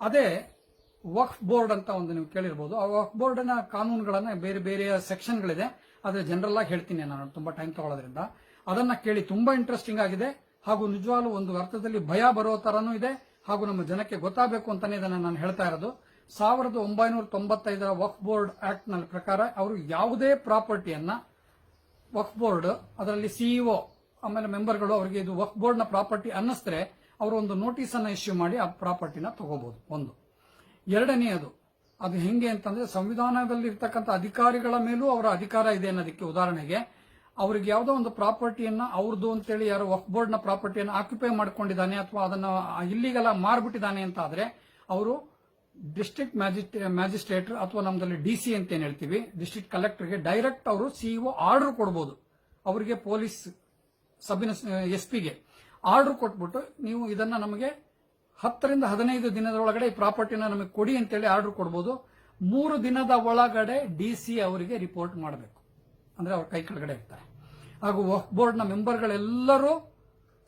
ಅದೇ ವಕ್ಫ್ ಬೋರ್ಡ್ ಅಂತ ಒಂದು ನೀವು ಕೇಳಿರ್ಬೋದು. ಆ ವಕ್ಫ್ ಬೋರ್ಡ್ನ ಕಾನೂನುಗಳನ್ನ ಬೇರೆ ಬೇರೆ ಸೆಕ್ಷನ್ಗಳಿದೆ. ಆದ್ರೆ ಜನರಲ್ ಆಗಿ ಹೇಳ್ತೀನಿ ನಾನು. ತುಂಬಾ ಟೈಮ್ ತಗೊಳ್ಳೋದ್ರಿಂದ. ಅದನ್ನ ಕೇಳಿ ತುಂಬಾ ಇಂಟ್ರೆಸ್ಟಿಂಗ್ ಆಗಿದೆ. ಹಾಗೂ ನಿಜವಾಗ್ಲೂ ಒಂದು ಅರ್ಥದಲ್ಲಿ ಭಯ ಬರೋ ತರನೂ ಇದೆ. ಹಾಗೂ ನಮ್ಮ ಜನಕ್ಕೆ ಗೊತ್ತಾಗಬೇಕು ಅಂತಾನೆ ಇದನ್ನ ನಾನು ಹೇಳ್ತಾ ಇರೋದು. ಸಾವಿರದ ಒಂಬೈನೂರ ತೊಂಬತ್ತೈದರ ವಕ್ಫ್ ಬೋರ್ಡ್ ಆಕ್ಟ್ನ ಪ್ರಕಾರ ಅವರು ಯಾವುದೇ ಪ್ರಾಪರ್ಟಿಯನ್ನ ವಕ್ಫ್ ಬೋರ್ಡ್, ಅದರಲ್ಲಿ ಸಿಇಒ ಆಮೇಲೆ ಮೆಂಬರ್ಗಳು ಅವರಿಗೆ ಇದು ವಕ್ಫ್ ಬೋರ್ಡ್ನ ಪ್ರಾಪರ್ಟಿ ಅನ್ನಿಸಿದ್ರೆ ಅವರು ಒಂದು ನೋಟಿಸ್ ಅನ್ನ ಇಶ್ಯೂ ಮಾಡಿ ಆ ಪ್ರಾಪರ್ಟಿನ ತಗೋಬಹುದು ಒಂದು. ಎರಡನೆಯದು ಅದು ಹೆಂಗೆ ಅಂತಂದ್ರೆ ಸಂವಿಧಾನದಲ್ಲಿ ಇರ್ತಕ್ಕಂಥ ಅಧಿಕಾರಿಗಳ ಮೇಲೂ ಅವರ ಅಧಿಕಾರ ಇದೆ ಅನ್ನೋದಕ್ಕೆ ಉದಾಹರಣೆಗೆ, ಅವ್ರಿಗೆ ಯಾವುದೋ ಒಂದು ಪ್ರಾಪರ್ಟಿಯನ್ನ ಅವ್ರದ್ದು ಅಂತೇಳಿ ಯಾರೋ ವಕ್ ಬೋರ್ಡ್ನ ಪ್ರಾಪರ್ಟಿಯನ್ನು ಆಕ್ಯುಪೈ ಮಾಡ್ಕೊಂಡಿದ್ದಾನೆ ಅಥವಾ ಅದನ್ನ ಇಲ್ಲಿಗೆಲ್ಲ ಮಾರ್ಬಿಟ್ಟಿದ್ದಾನೆ ಅಂತ ಆದ್ರೆ, ಅವರು ಡಿಸ್ಟ್ರಿಕ್ಟ್ ಮ್ಯಾಜಿಸ್ಟ್ರೇಟ್ ಅಥವಾ ನಮ್ದಲ್ಲಿ ಡಿ ಸಿ ಅಂತ ಏನ್ ಹೇಳ್ತೀವಿ ಡಿಸ್ಟ್ರಿಕ್ಟ್ ಕಲೆಕ್ಟರ್ಗೆ ಡೈರೆಕ್ಟ್ ಅವರು ಸಿಇಒ ಆರ್ಡರ್ ಕೊಡಬಹುದು ಅವರಿಗೆ ಪೊಲೀಸ್ ಸಬ್ ಎಸ್ ಪಿಗೆ ಆರ್ಡರ್ ಕೊಟ್ಬಿಟ್ಟು ನೀವು ಇದನ್ನ ನಮಗೆ ಹತ್ತರಿಂದ ಹದಿನೈದು ದಿನದೊಳಗಡೆ ಈ ಪ್ರಾಪರ್ಟಿನ ನಮಗೆ ಕೊಡಿ ಅಂತೇಳಿ ಆರ್ಡರ್ ಕೊಡಬಹುದು ಮೂರು ದಿನದ ಒಳಗಡೆ ಡಿ ಸಿ ಅವರಿಗೆ ರಿಪೋರ್ಟ್ ಮಾಡಬೇಕು. ಅಂದ್ರೆ ಅವ್ರ ಕೈ ಕೆಳಗಡೆ ಇರ್ತಾರೆ. ಹಾಗೂ ವಕ್ಫ್ ಬೋರ್ಡ್ನ ಮೆಂಬರ್ಗಳೆಲ್ಲರೂ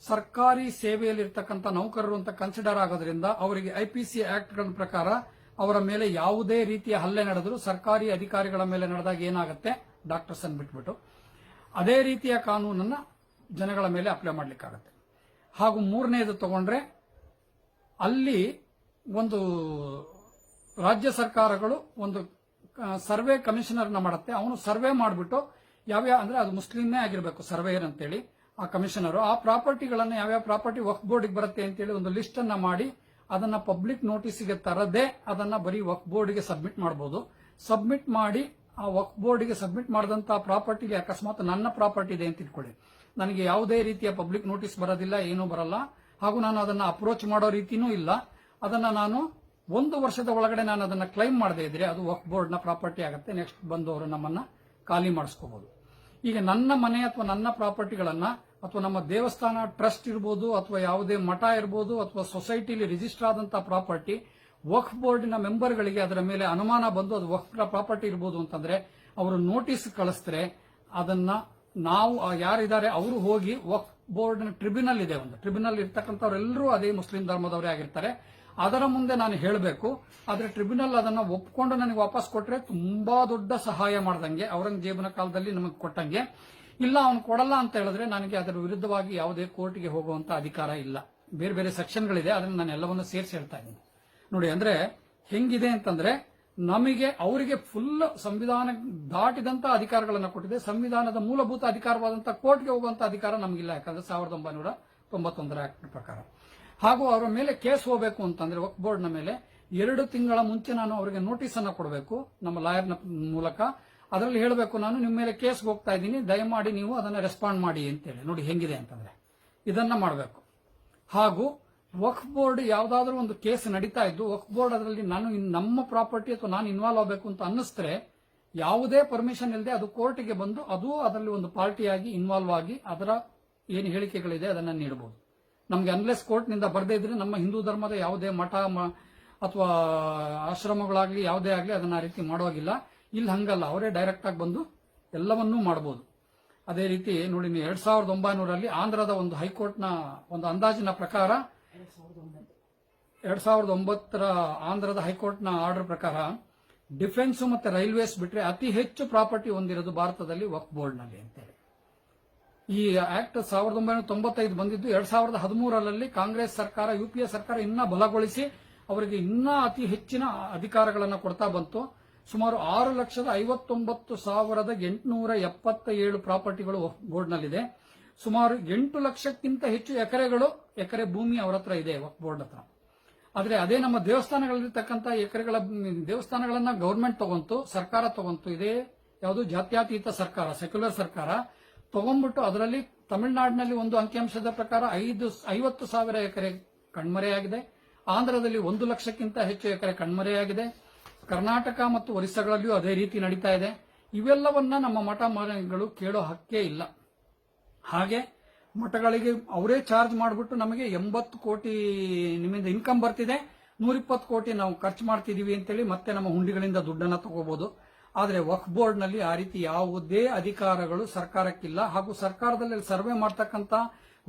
ಸರ್ಕಾರಿ ಸೇವೆಯಲ್ಲಿರ್ತಕ್ಕಂಥ ನೌಕರರು ಅಂತ ಕನ್ಸಿಡರ್ ಆಗೋದ್ರಿಂದ ಅವರಿಗೆ ಐಪಿಸಿ ಆಕ್ಟ್ಗಳ ಪ್ರಕಾರ ಅವರ ಮೇಲೆ ಯಾವುದೇ ರೀತಿಯ ಹಲ್ಲೆ ನಡೆದರೂ ಸರ್ಕಾರಿ ಅಧಿಕಾರಿಗಳ ಮೇಲೆ ನಡೆದಾಗ ಏನಾಗುತ್ತೆ? ಡಾಕ್ಟರ್ಸ್ ಅನ್ನು ಬಿಟ್ಬಿಟ್ಟು. ಅದೇ ರೀತಿಯ ಕಾನೂನನ್ನ ಜನಗಳ ಮೇಲೆ ಅಪ್ಲೈ ಮಾಡ್ಲಿಕ್ಕಾಗತ್ತೆ. ಹಾಗೂ ಮೂರನೇದು ತಗೊಂಡ್ರೆ ಅಲ್ಲಿ ಒಂದು ರಾಜ್ಯ ಸರ್ಕಾರಗಳು ಒಂದು ಸರ್ವೆ ಕಮಿಷನರ್ನ ಮಾಡುತ್ತೆ. ಅವನು ಸರ್ವೆ ಮಾಡಿಬಿಟ್ಟು ಯಾವ್ಯಾವ ಅಂದ್ರೆ ಅದು ಮುಸ್ಲಿಂನೇ ಆಗಿರಬೇಕು ಸರ್ವೇಯರ್ ಅಂತೇಳಿ ಆ ಕಮಿಷನರ್. ಆ ಪ್ರಾಪರ್ಟಿಗಳನ್ನು ಯಾವ್ಯಾವ ಪ್ರಾಪರ್ಟಿ ವಕ್ಫ್ ಬೋರ್ಡ್ಗೆ ಬರುತ್ತೆ ಅಂತೇಳಿ ಒಂದು ಲಿಸ್ಟ್ ಅನ್ನ ಮಾಡಿ ಅದನ್ನ ಪಬ್ಲಿಕ್ ನೋಟಿಸ್ಗೆ ತರದೆ ಅದನ್ನ ಬರೀ ವಕ್ಫ್ ಬೋರ್ಡ್ಗೆ ಸಬ್ಮಿಟ್ ಮಾಡಬಹುದು ಸಬ್ಮಿಟ್ ಮಾಡಿ ಆ ವಕ್ಫ್ ಬೋರ್ಡ್ಗೆ ಸಬ್ಮಿಟ್ ಮಾಡಿದಂತಹ ಪ್ರಾಪರ್ಟಿಗೆ ಅಕಸ್ಮಾತ್ ನನ್ನ ಪ್ರಾಪರ್ಟಿ ಇದೆ ಅಂತ ಇಟ್ಕೊಳ್ಳಿ ನನಗೆ ಯಾವುದೇ ರೀತಿಯ ಪಬ್ಲಿಕ್ ನೋಟಿಸ್ ಬರೋದಿಲ್ಲ, ಏನೂ ಬರಲ್ಲ. ಹಾಗೂ ನಾನು ಅದನ್ನ ಅಪ್ರೋಚ್ ಮಾಡೋ ರೀತಿನೂ ಇಲ್ಲ. ಅದನ್ನ ನಾನು ಒಂದು ವರ್ಷದ ಒಳಗಡೆ ನಾನು ಅದನ್ನ ಕ್ಲೈಮ್ ಮಾಡದೇ ಇದ್ರೆ ಅದು ವಕ್ ಬೋರ್ಡ್ನ ಪ್ರಾಪರ್ಟಿ ಆಗುತ್ತೆ. ನೆಕ್ಸ್ಟ್ ಬಂದು ಅವರು ನಮ್ಮನ್ನ ಖಾಲಿ ಮಾಡಿಸ್ಕೋಬಹುದು ಈಗ ನನ್ನ ಮನೆ ಅಥವಾ ನನ್ನ ಪ್ರಾಪರ್ಟಿಗಳನ್ನ ಅಥವಾ ನಮ್ಮ ದೇವಸ್ಥಾನ ಟ್ರಸ್ಟ್ ಇರ್ಬೋದು ಅಥವಾ ಯಾವುದೇ ಮಠ ಇರ್ಬೋದು ಅಥವಾ ಸೊಸೈಟಿಲಿ ರಿಜಿಸ್ಟರ್ ಆದಂತಹ ಪ್ರಾಪರ್ಟಿ ವಕ್ ಬೋರ್ಡ್ನ ಮೆಂಬರ್ಗಳಿಗೆ ಅದರ ಮೇಲೆ ಅನುಮಾನ ಬಂದು ಅದು ವಕ್ ಪ್ರಾಪರ್ಟಿ ಇರ್ಬೋದು ಅಂತಂದ್ರೆ, ಅವರು ನೋಟಿಸ್ ಕಳಿಸಿದ್ರೆ ಅದನ್ನ ನಾವು ಯಾರಿದ್ದಾರೆ, ಅವರು ಹೋಗಿ ವಕ್ಫ್ ಬೋರ್ಡ್ ಟ್ರಿಬ್ಯುನಲ್ ಇದೆ ಒಂದು. ಟ್ರಿಬ್ಯುನಲ್ ಇರ್ತಕ್ಕಂಥವರೆಲ್ಲರೂ ಅದೇ ಮುಸ್ಲಿಂ ಧರ್ಮದವರೇ ಆಗಿರ್ತಾರೆ. ಅದರ ಮುಂದೆ ನಾನು ಹೇಳಬೇಕು, ಆದರೆ ಟ್ರಿಬ್ಯುನಲ್ ಅದನ್ನು ಒಪ್ಪಿಕೊಂಡು ನನಗೆ ವಾಪಸ್ ಕೊಟ್ಟರೆ ತುಂಬಾ ದೊಡ್ಡ ಸಹಾಯ ಮಾಡ್ದಂಗೆ ಔರಂಗಜೇಬನ ಕಾಲದಲ್ಲಿ ನಮಗೆ ಕೊಟ್ಟಂಗೆ. ಇಲ್ಲ, ಅವನು ಕೊಡಲ್ಲ ಅಂತ ಹೇಳಿದ್ರೆ ನನಗೆ ಅದರ ವಿರುದ್ಧವಾಗಿ ಯಾವುದೇ ಕೋರ್ಟ್ಗೆ ಹೋಗುವಂತ ಅಧಿಕಾರ ಇಲ್ಲ. ಬೇರೆ ಬೇರೆ ಸೆಕ್ಷನ್ಗಳಿದೆ, ಅದನ್ನು ನಾನು ಎಲ್ಲವನ್ನೂ ಸೇರಿಸಿ ಹೇಳ್ತಾ ಇದ್ದೀನಿ. ನೋಡಿ, ಅಂದ್ರೆ ಹೆಂಗಿದೆ ಅಂತಂದ್ರೆ ನಮಗೆ ಅವರಿಗೆ ಫುಲ್ ಸಂವಿಧಾನ ದಾಟಿದಂತ ಅಧಿಕಾರಗಳನ್ನು ಕೊಟ್ಟಿದೆ. ಸಂವಿಧಾನದ ಮೂಲಭೂತ ಅಧಿಕಾರವಾದಂತಹ ಕೋರ್ಟ್ಗೆ ಹೋಗುವಂತ ಅಧಿಕಾರ ನಮಗಿಲ್ಲ. ಯಾಕಂದ್ರೆ ಸಾವಿರದ ಒಂಬೈನೂರ ತೊಂಬತ್ತೊಂದರ ಆಕ್ಟ್ ಪ್ರಕಾರ. ಹಾಗೂ ಅವರ ಮೇಲೆ ಕೇಸ್ ಹೋಗಬೇಕು ಅಂತಂದ್ರೆ ವಕ್ ಬೋರ್ಡ್ನ ಮೇಲೆ ಎರಡು ತಿಂಗಳ ಮುಂಚೆ ನಾನು ಅವರಿಗೆ ನೋಟಿಸ್ ಅನ್ನು ಕೊಡಬೇಕು. ನಮ್ಮ ಲಾಯರ್ನ ಮೂಲಕ. ಅದರಲ್ಲಿ ಹೇಳಬೇಕು, ನಾನು ನಿಮ್ಮ ಮೇಲೆ ಕೇಸ್ ಹೋಗ್ತಾ ಇದ್ದೀನಿ. ದಯಮಾಡಿ ನೀವು ಅದನ್ನು ರೆಸ್ಪಾಂಡ್ ಮಾಡಿ ಅಂತೇಳಿ. ನೋಡಿ ಹೆಂಗಿದೆ ಅಂತಂದ್ರೆ. ಇದನ್ನ ಮಾಡಬೇಕು. ಹಾಗೂ ವಕ್ಫ್ ಬೋರ್ಡ್ ಯಾವ್ದಾದ್ರೂ ಒಂದು ಕೇಸ್ ನಡೀತಾ ಇದ್ದು ವಕ್ ಬೋರ್ಡ್ ಅದರಲ್ಲಿ ನಾನು ನಮ್ಮ ಪ್ರಾಪರ್ಟಿ ಅಥವಾ ನಾನು ಇನ್ವಾಲ್ವ್ ಆಗಬೇಕು ಅಂತ ಅನ್ನಿಸ್ತಾರೆ, ಯಾವುದೇ ಪರ್ಮಿಷನ್ ಇಲ್ಲದೆ ಅದು ಕೋರ್ಟ್ಗೆ ಬಂದು ಅದು ಅದರಲ್ಲಿ ಒಂದು ಪಾರ್ಟಿಯಾಗಿ ಇನ್ವಾಲ್ವ್ ಆಗಿ ಅದರ ಏನು ಹೇಳಿಕೆಗಳಿದೆ ಅದನ್ನ ನೀಡಬಹುದು ನಮಗೆ ಅನ್ಲೆಸ್ ಕೋರ್ಟ್ನಿಂದ ಬರದೇ ಇದ್ರೆ ನಮ್ಮ ಹಿಂದೂ ಧರ್ಮದ ಯಾವುದೇ ಮಠ ಅಥವಾ ಆಶ್ರಮಗಳಾಗ್ಲಿ ಯಾವುದೇ ಆಗಲಿ ಅದನ್ನ ಆ ರೀತಿ ಮಾಡುವಾಗಿಲ್ಲ. ಇಲ್ಲಿ ಹಂಗಲ್ಲ, ಅವರೇ ಡೈರೆಕ್ಟ್ ಆಗಿ ಬಂದು ಎಲ್ಲವನ್ನೂ ಮಾಡಬಹುದು ಅದೇ ರೀತಿ ನೋಡಿ, ಎರಡ್ ಸಾವಿರದ ಒಂಬೈನೂರಲ್ಲಿ ಆಂಧ್ರದ ಒಂದು ಹೈಕೋರ್ಟ್ನ ಒಂದು ಅಂದಾಜಿನ ಪ್ರಕಾರ ಎರಡ್ ಸಾವಿರದ ಒಂಬತ್ತರ ಆಂಧ್ರದ ಹೈಕೋರ್ಟ್ನ ಆರ್ಡರ್ ಪ್ರಕಾರ ಡಿಫೆನ್ಸ್ ಮತ್ತೆ ರೈಲ್ವೇಸ್ ಬಿಟ್ಟರೆ ಅತಿ ಹೆಚ್ಚು ಪ್ರಾಪರ್ಟಿ ಹೊಂದಿರೋದು ಭಾರತದಲ್ಲಿ ವಕ್ಫ್ ಬೋರ್ಡ್ನಲ್ಲಿ ಅಂತೇಳಿ. ಈ ಆಕ್ಟ್ ಸಾವಿರದ ಒಂಬೈನೂರ ತೊಂಬತ್ತೈದು ಬಂದಿದ್ದು ಎರಡ್ ಸಾವಿರದ ಹದಿಮೂರರಲ್ಲಿ ಕಾಂಗ್ರೆಸ್ ಸರ್ಕಾರ ಯುಪಿಎ ಸರ್ಕಾರ ಇನ್ನ ಬಲಗೊಳಿಸಿ ಅವರಿಗೆ ಇನ್ನೂ ಅತಿ ಹೆಚ್ಚಿನ ಅಧಿಕಾರಗಳನ್ನು ಕೊಡ್ತಾ ಬಂತು. ಸುಮಾರು ಆರು ಲಕ್ಷದ ಐವತ್ತೊಂಬತ್ತು ಸಾವಿರದ ಎಂಟುನೂರ ಎಪ್ಪತ್ತ ಏಳು ಪ್ರಾಪರ್ಟಿಗಳು ಬೋರ್ಡ್ನಲ್ಲಿದೆ. ಸುಮಾರು ಎಂಟು ಲಕ್ಷಕ್ಕಿಂತ ಹೆಚ್ಚು ಎಕರೆಗಳು ಎಕರೆ ಭೂಮಿ ಅವರ ಹತ್ರ ಇದೆ ವಕ್ಫ್ ಬೋರ್ಡ್ ಹತ್ರ. ಆದರೆ ಅದೇ ನಮ್ಮ ದೇವಸ್ಥಾನಗಳಲ್ಲಿರ್ತಕ್ಕಂಥ ಎಕರೆಗಳ ದೇವಸ್ಥಾನಗಳನ್ನ ಗೌರ್ಮೆಂಟ್ ತಗೊಂತು, ಸರ್ಕಾರ ತಗೊಂತು, ಇದೇ ಯಾವುದು ಜಾತ್ಯಾತೀತ ಸರ್ಕಾರ ಸೆಕ್ಯುಲರ್ ಸರ್ಕಾರ ತಗೊಂಡ್ಬಿಟ್ಟು ಅದರಲ್ಲಿ ತಮಿಳುನಾಡಿನಲ್ಲಿ ಒಂದು ಅಂಕಿಅಂಶದ ಪ್ರಕಾರ ಐದು ಐವತ್ತು ಸಾವಿರ ಎಕರೆ ಕಣ್ಮರೆಯಾಗಿದೆ ಆಂಧ್ರದಲ್ಲಿ ಒಂದು ಲಕ್ಷಕ್ಕಿಂತ ಹೆಚ್ಚು ಎಕರೆ ಕಣ್ಮರೆಯಾಗಿದೆ ಕರ್ನಾಟಕ ಮತ್ತು ಒರಿಸ್ಸಾಗಳಲ್ಲಿಯೂ ಅದೇ ರೀತಿ ನಡೀತಾ ಇದೆ. ಇವೆಲ್ಲವನ್ನ ನಮ್ಮ ಮಠ ಮಾರಗಳು ಕೇಳೋ ಹಕ್ಕೇ ಇಲ್ಲ. ಹಾಗೆ ಮಠಗಳಿಗೆ ಅವರೇ ಚಾರ್ಜ್ ಮಾಡಿಬಿಟ್ಟು ನಮಗೆ ಎಂಬತ್ತು ಕೋಟಿ ನಿಮ್ಮಿಂದ ಇನ್ಕಮ್ ಬರ್ತಿದೆ. ನೂರಿಪ್ಪತ್ತು ಕೋಟಿ ನಾವು ಖರ್ಚು ಮಾಡ್ತಿದೀವಿ ಅಂತೇಳಿ ಮತ್ತೆ ನಮ್ಮ ಹುಂಡಿಗಳಿಂದ ದುಡ್ಡನ್ನ ತಗೋಬಹುದು ಆದರೆ ವಕ್ಫ್ ಬೋರ್ಡ್ನಲ್ಲಿ ಆ ರೀತಿ ಯಾವುದೇ ಅಧಿಕಾರಗಳು ಸರ್ಕಾರಕ್ಕಿಲ್ಲ. ಹಾಗೂ ಸರ್ಕಾರದಲ್ಲಿ ಸರ್ವೆ ಮಾಡ್ತಕ್ಕಂಥ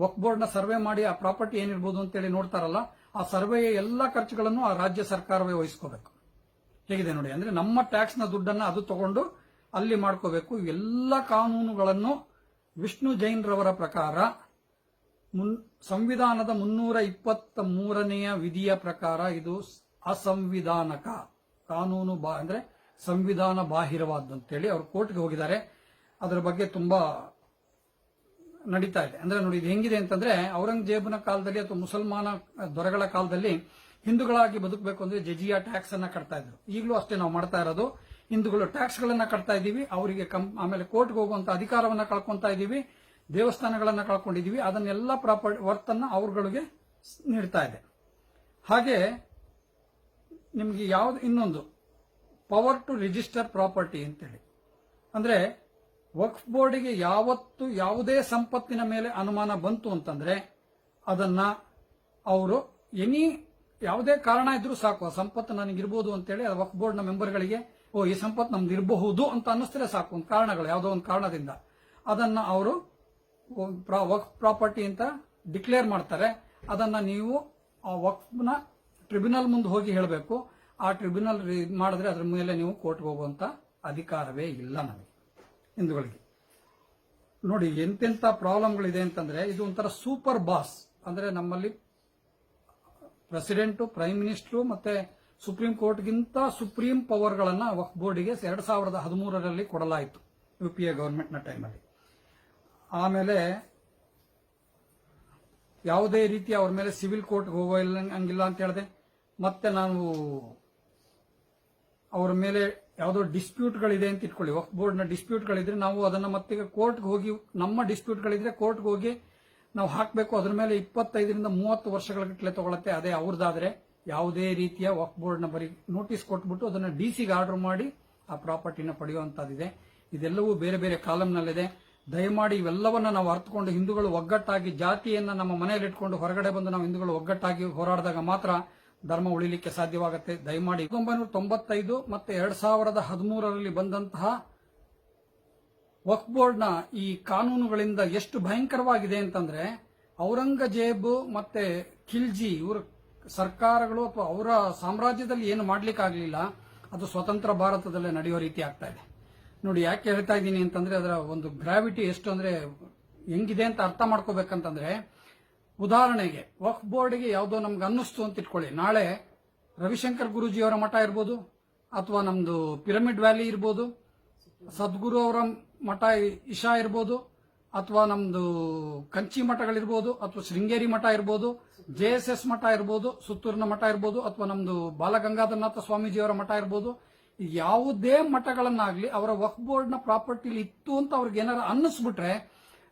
ವಕ್ ಬೋರ್ಡ್ನ ಸರ್ವೆ ಮಾಡಿ ಆ ಪ್ರಾಪರ್ಟಿ ಏನಿರ್ಬೋದು ಅಂತೇಳಿ ನೋಡ್ತಾರಲ್ಲ, ಆ ಸರ್ವೆಯ ಎಲ್ಲ ಖರ್ಚುಗಳನ್ನು ಆ ರಾಜ್ಯ ಸರ್ಕಾರವೇ ವಹಿಸ್ಕೋಬೇಕು. ಹೇಗಿದೆ ನೋಡಿ, ಅಂದ್ರೆ ನಮ್ಮ ಟ್ಯಾಕ್ಸ್ನ ದುಡ್ಡನ್ನ ಅದು ತಗೊಂಡು ಅಲ್ಲಿ ಮಾಡ್ಕೋಬೇಕು. ಎಲ್ಲ ಕಾನೂನುಗಳನ್ನು ವಿಷ್ಣು ಜೈನ್ರವರ ಪ್ರಕಾರ ಸಂವಿಧಾನದ ಮುನ್ನೂರ ಇಪ್ಪತ್ತ ಮೂರನೆಯ ವಿಧಿಯ ಪ್ರಕಾರ ಇದು ಅಸಂವಿಧಾನಕ. ಕಾನೂನು ಬಾ, ಅಂದ್ರೆ ಸಂವಿಧಾನ ಬಾಹಿರವಾದಂತೇಳಿ ಅವರು ಕೋರ್ಟ್ಗೆ ಹೋಗಿದ್ದಾರೆ. ಅದರ ಬಗ್ಗೆ ತುಂಬಾ ನಡೀತಾ ಇದೆ. ಅಂದ್ರೆ ನೋಡಿ ಇದು ಹೆಂಗಿದೆ ಅಂತಂದ್ರೆ ಔರಂಗಜೇಬನ ಕಾಲದಲ್ಲಿ ಅಥವಾ ಮುಸಲ್ಮಾನ ದೊರೆಗಳ ಕಾಲದಲ್ಲಿ ಹಿಂದೂಗಳಾಗಿ ಬದುಕಬೇಕು ಅಂದ್ರೆ ಜಜಿಯಾ ಟ್ಯಾಕ್ಸ್ ಅನ್ನ ಕಟ್ತಾ ಇದ್ರು. ಈಗಲೂ ಅಷ್ಟೇ ನಾವು ಮಾಡ್ತಾ ಇರೋದು. ಹಿಂದೂಗಳು ಟ್ಯಾಕ್ಸ್ ಗಳನ್ನ ಕಟ್ತಾ ಇದ್ದೀವಿ, ಅವರಿಗೆ ಕಂ, ಆಮೇಲೆ ಕೋರ್ಟ್ಗೆ ಹೋಗುವಂತ ಅಧಿಕಾರವನ್ನ ಕಳ್ಕೊಂತಾ ಇದ್ದೀವಿ, ದೇವಸ್ಥಾನಗಳನ್ನ ಕಳ್ಕೊಂಡಿದೀವಿ ಅದನ್ನೆಲ್ಲ ಪ್ರಾಪರ್ ವರ್ತನ್ನ ಅವ್ರಗಳಿಗೆ ನೀಡ್ತಾ ಇದೆ. ಹಾಗೆ ನಿಮ್ಗೆ ಯಾವ್ದು, ಇನ್ನೊಂದು ಪವರ್ ಟು ರಿಜಿಸ್ಟರ್ ಪ್ರಾಪರ್ಟಿ ಅಂತೇಳಿ. ಅಂದ್ರೆ ವಕ್ಫ್ ಬೋರ್ಡಿಗೆ ಯಾವತ್ತು ಯಾವುದೇ ಸಂಪತ್ತಿನ ಮೇಲೆ ಅನುಮಾನ ಬಂತು ಅಂತಂದ್ರೆ, ಅದನ್ನ ಅವರು ಎನಿ ಯಾವುದೇ ಕಾರಣ ಇದ್ರೂ ಸಾಕು, ಆ ಸಂಪತ್ತು ನನಗಿರ್ಬೋದು ಅಂತೇಳಿ ವಕ್ಫ್ ಬೋರ್ಡ್ನ ಮೆಂಬರ್ಗಳಿಗೆ ಓ, ಈ ಸಂಪತ್ತು ನಮ್ದು ಇರಬಹುದು ಅಂತ ಅನ್ನಿಸಿದ್ರೆ ಸಾಕು. ಒಂದು ಕಾರಣಗಳು, ಯಾವುದೋ ಒಂದು ಕಾರಣದಿಂದ. ಅದನ್ನ ಅವರು ವಕ್ಫ್ ಪ್ರಾಪರ್ಟಿ ಅಂತ ಡಿಕ್ಲೇರ್ ಮಾಡ್ತಾರೆ. ಅದನ್ನ ನೀವು ಆ ವಕ್ಫ್ನ ಟ್ರಿಬ್ಯುನಲ್ ಮುಂದೆ ಹೋಗಿ ಹೇಳಬೇಕು. ಆ ಟ್ರಿಬ್ಯುನಲ್ ಮಾಡಿದ್ರೆ ಅದ್ರ ಮೇಲೆ ನೀವು ಕೋರ್ಟ್ಗೆ ಹೋಗುವಂತ ಅಧಿಕಾರವೇ ಇಲ್ಲ ನಮಗೆ, ಹಿಂದೂಗಳಿಗೆ. ನೋಡಿ, ಎಂತೆಂತ ಪ್ರಾಬ್ಲಮ್ಗಳಿದೆ ಅಂತಂದ್ರೆ, ಇದು ಒಂಥರ ಸೂಪರ್ ಬಾಸ್ ಅಂದ್ರೆ ನಮ್ಮಲ್ಲಿ ಪ್ರೆಸಿಡೆಂಟು ಪ್ರೈಮ್ ಮಿನಿಸ್ಟರ್ ಮತ್ತೆ ಸುಪ್ರೀಂ ಕೋರ್ಟ್ಗಿಂತ ಸುಪ್ರೀಂ ಪವರ್ಗಳನ್ನು ವಕ್ಫ್ ಬೋರ್ಡಿಗೆ ಎರಡ್ ಸಾವಿರದ ಹದಿಮೂರರಲ್ಲಿ ಕೊಡಲಾಯಿತು ಯು ಪಿ ಎ ಗವರ್ಮೆಂಟ್ನ ಟೈಮಲ್ಲಿ. ಆಮೇಲೆ ಯಾವುದೇ ರೀತಿ ಅವ್ರ ಮೇಲೆ ಸಿವಿಲ್ ಕೋರ್ಟ್ಗೆ ಹಂಗಿಲ್ಲ ಅಂತ ಹೇಳಿದೆ. ಮತ್ತೆ ನಾವು ಅವರ ಮೇಲೆ ಯಾವುದೋ ಡಿಸ್ಪ್ಯೂಟ್ಗಳಿದೆ ಅಂತ ಇಟ್ಕೊಳ್ಳಿ. ವಕ್ಫ್ ಬೋರ್ಡ್ನ ಡಿಸ್ಪ್ಯೂಟ್ಗಳಿದ್ರೆ ನಾವು ಅದನ್ನ ಮತ್ತೆ ಕೋರ್ಟ್ಗೆ ಹೋಗಿ ನಮ್ಮ ಡಿಸ್ಪ್ಯೂಟ್ಗಳಿದ್ರೆ ಕೋರ್ಟ್ಗೆ ಹೋಗಿ ನಾವು ಹಾಕಬೇಕು. ಅದ್ರ ಮೇಲೆ ಇಪ್ಪತ್ತೈದರಿಂದ ಮೂವತ್ತು ವರ್ಷಗಳ ಗಟ್ಟಲೆ ತಗೊಳತ್ತೆ. ಅದೇ ಅವ್ರದ್ದಾದ್ರೆ ಯಾವುದೇ ರೀತಿಯ ವಕ್ ಬೋರ್ಡ್ನ ಬರೀ ನೋಟಿಸ್ ಕೊಟ್ಬಿಟ್ಟು ಅದನ್ನ ಡಿ ಸಿಗೆ ಆರ್ಡರ್ ಮಾಡಿ ಆ ಪ್ರಾಪರ್ಟಿನ ಪಡೆಯುವಂತಹದ್ದಿದೆ ಇದೆಲ್ಲವೂ ಬೇರೆ ಬೇರೆ ಕಾಲಂನಲ್ಲಿದೆ ದಯಮಾಡಿ ಇವೆಲ್ಲವನ್ನ ನಾವು ಅರ್ಥಕೊಂಡು ಹಿಂದೂಗಳು ಒಗ್ಗಟ್ಟಾಗಿ ಜಾತಿಯನ್ನ ನಮ್ಮ ಮನೆಯಲ್ಲಿ ಇಟ್ಕೊಂಡು ಹೊರಗಡೆ ಬಂದು ನಾವು ಹಿಂದೂಗಳು ಒಗ್ಗಟ್ಟಾಗಿ ಹೋರಾಡಿದಾಗ ಮಾತ್ರ ಧರ್ಮ ಉಳಿಲಿಕ್ಕೆ ಸಾಧ್ಯವಾಗುತ್ತೆ. ದಯಮಾಡಿ ಒಂಬೈನೂರ ತೊಂಬತ್ತೈದು ಮತ್ತೆ ಎರಡ್ ಸಾವಿರದ ಹದಿಮೂರರಲ್ಲಿ ಬಂದಂತಹ ವಕ್ಫ್ ಬೋರ್ಡ್ನ ಈ ಕಾನೂನುಗಳಿಂದ ಎಷ್ಟು ಭಯಂಕರವಾಗಿದೆ ಅಂತಂದ್ರೆ, ಔರಂಗಜೇಬ್ ಮತ್ತೆ ಖಿಲ್ಜಿ ಇವರ ಸರ್ಕಾರಗಳು ಅಥವಾ ಅವರ ಸಾಮ್ರಾಜ್ಯದಲ್ಲಿ ಏನು ಮಾಡ್ಲಿಕ್ಕಾಗ್ಲಿಲ್ಲ, ಅದು ಸ್ವತಂತ್ರ ಭಾರತದಲ್ಲೇ ನಡೆಯೋ ರೀತಿ ಆಗ್ತಾ ಇದೆ. ನೋಡಿ, ಯಾಕೆ ಹೇಳ್ತಾ ಇದ್ದೀನಿ ಅಂತಂದ್ರೆ ಅದರ ಒಂದು ಗ್ರಾವಿಟಿ ಎಷ್ಟು ಅಂದ್ರೆ ಹೆಂಗಿದೆ ಅಂತ ಅರ್ಥ ಮಾಡ್ಕೋಬೇಕಂತಂದ್ರೆ, ಉದಾಹರಣೆಗೆ, ವಕ್ಫ್ ಬೋರ್ಡ್ಗೆ ಯಾವುದೋ ನಮ್ಗೆ ಅನ್ನಿಸ್ತು ಅಂತ ಇಟ್ಕೊಳ್ಳಿ. ನಾಳೆ ರವಿಶಂಕರ್ ಗುರೂಜಿಯವರ ಮಠ ಇರ್ಬೋದು, ಅಥವಾ ನಮ್ದು ಪಿರಮಿಡ್ ವ್ಯಾಲಿ ಇರ್ಬೋದು, ಸದ್ಗುರು ಅವರ ಮಠ ಇಶಾ ಇರ್ಬೋದು ಅಥವಾ ನಮ್ದು ಕಂಚಿ ಮಠಗಳಿರ್ಬೋದು ಅಥವಾ ಶೃಂಗೇರಿ ಮಠ ಇರ್ಬೋದು, ಜೆ ಎಸ್ ಎಸ್ ಮಠ ಇರ್ಬೋದು, ಸುತ್ತೂರಿನ ಮಠ ಇರ್ಬೋದು, ಅಥವಾ ನಮ್ದು ಬಾಲಗಂಗಾಧರನಾಥ ಸ್ವಾಮೀಜಿಯವರ ಮಠ ಇರ್ಬೋದು ಯಾವುದೇ ಮಠಗಳನ್ನಾಗ್ಲಿ ಅವರ ವಕ್ ಬೋರ್ಡ್ನ ಪ್ರಾಪರ್ಟಿಲಿ ಇತ್ತು ಅಂತ ಅವ್ರಿಗೆ ಏನಾರ ಅನ್ನಿಸ್ಬಿಟ್ರೆ,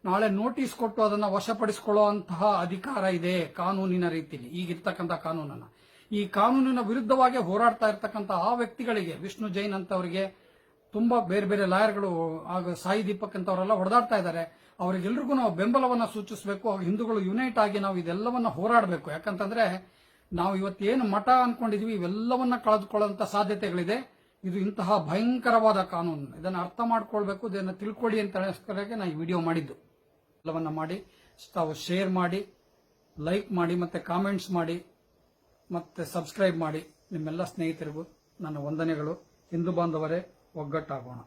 ನಾಳೆ ನೋಟಿಸ್ ಕೊಟ್ಟು ಅದನ್ನ ವಶಪಡಿಸಿಕೊಳ್ಳೋ ಅಂತಹ ಅಧಿಕಾರ ಇದೆ ಕಾನೂನಿನ ರೀತಿಯಲ್ಲಿ ಈಗಿರ್ತಕ್ಕಂಥ ಕಾನೂನನ್ನ. ಈ ಕಾನೂನಿನ ವಿರುದ್ಧವಾಗಿ ಹೋರಾಡ್ತಾ ಇರ್ತಕ್ಕಂಥ ಆ ವ್ಯಕ್ತಿಗಳಿಗೆ, ವಿಷ್ಣು ಜೈನ್ ಅಂತವರಿಗೆ ತುಂಬಾ ಬೇರೆ ಬೇರೆ ಲಾಯರ್ಗಳು ಆಗ ಸಾಯಿ ದೀಪಕ್ ಅಂತವರೆಲ್ಲ ಹೊಡೆದಾಡ್ತಾ ಇದ್ದಾರೆ. ಅವರಿಗೆಲ್ರಿಗೂ ನಾವು ಬೆಂಬಲವನ್ನ ಸೂಚಿಸಬೇಕು ಹಿಂದೂಗಳು ಯುನೈಟ್ ಆಗಿ ನಾವು ಇದೆಲ್ಲವನ್ನ ಹೋರಾಡಬೇಕು. ಯಾಕಂತಂದ್ರೆ ನಾವು ಇವತ್ತೇನು ಮಠ ಅನ್ಕೊಂಡಿದೀವಿ, ಇವೆಲ್ಲವನ್ನ ಕಳೆದುಕೊಳ್ಳುವಂತ ಸಾಧ್ಯತೆಗಳಿದೆ. ಇದು ಇಂತಹ ಭಯಂಕರವಾದ ಕಾನೂನು. ಇದನ್ನು ಅರ್ಥ ಮಾಡ್ಕೊಳ್ಬೇಕು, ಇದನ್ನು ತಿಳ್ಕೊಳ್ಳಿ ಅಂತ ಅನ್ನಿಸ್ಕೊಳ್ಳೋಕೆ ನಾನು ಈ ವಿಡಿಯೋ ಮಾಡಿದ್ದು. ಎಲ್ಲವನ್ನ ಮಾಡಿ, ತಾವು ಶೇರ್ ಮಾಡಿ ಲೈಕ್ ಮಾಡಿ, ಮತ್ತೆ ಕಾಮೆಂಟ್ಸ್ ಮಾಡಿ, ಮತ್ತೆ ಸಬ್ಸ್ಕ್ರೈಬ್ ಮಾಡಿ. ನಿಮ್ಮೆಲ್ಲ ಸ್ನೇಹಿತರಿಗೂ ನನ್ನ ವಂದನೆಗಳು. ಹಿಂದೂ ಬಾಂಧವರೇ ಒಗ್ಗಟ್ಟಾಗೋಣ